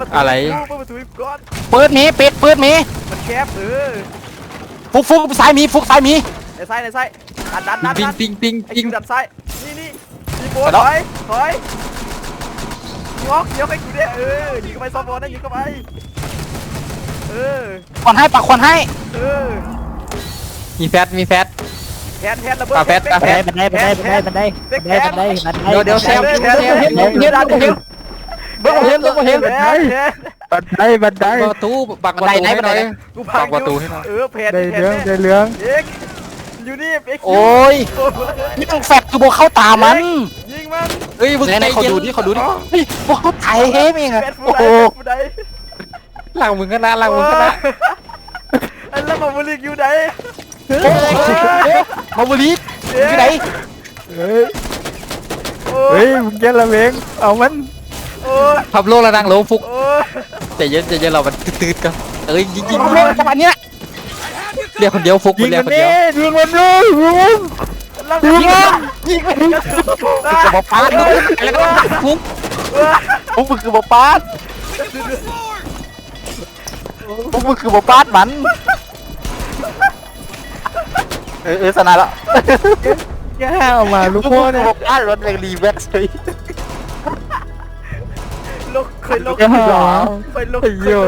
ประตูอะไร เปิดประตูก่อนปืนหมีปิดปืนหมีมันแคบเออฟุกฟุกซ้ายหมีฟุกซ้ายหมี ในซ้ายในซ้ายดันดันดันปิงดันปิงปิงไอ้ปิงคิวดันซ้ายนี่นี่มีโบไปถแล้วอยถอยงอกเดี๋ยวให้กูเนี่ยเออยิงเข้าไปซอฟต์บอลนะยิงเข้าไปเออควันให้ปักควันให้เออมีแฟตมีแฟต แทนแทนระเบิดปาแฟตปาแฟตบันไดบันไดบันไดบันไดบันไดบันไดบันไดเดี๋ยวเดี๋ยวแซมแทนแทนแทนเห็นเห็นเห็ นเบิ่งเห็นเบิ่งเห็นแทนแทนบันไดบันไดประตูบักประตูบันไดไหนให้หน่อยกูพังปักประตูให้หน่อยเออแผนได้แผนเรื่องแผได้นเรื่องเอ็กอยู่นี่เอ็กโอ้ยนี่ต้องแฟบคือโบเข้าตามันยิงมันเฮ้ยมึงไหนๆเขาดูดิเขาดูดิเฮ้ยโบเข้าตายเฮ้ยมีไงแฟนฟูโอ้ไดโหฟูไดหลังมึงก็นะหลังมึงก็นะอันแล้วมาบุลิกอยู่ไหนมาบุรีที่ไหนเฮ้ยโอ้เฮ้ยมึงแกละเวงเอามันโอ้ย พับโลกแล้วนั่งลงฟุกโอ้ยใจเย็นใจเย็นเรามันตืดๆกันเอ้ยยิงยิงโอ้ยจังหวะเนี้ยเรียกคนเดียวฟุกยิงเรียมักนคนนี่เดียวยิงมันเลยยิงมันแล้วยิงยิงมันยิงไปดิคือบอกปาดแล้วก็ฟุกพวกมึงคือบอกปาดพวกมึงคือบอกปาดมันเออเออสนาละแกเอามาลูกพ่อเนี่ยบอกปาดรถเรงรีแว็กซ์เลย ลกเคยลกแกหาเคยลกไอ้เคเหี้ยยลก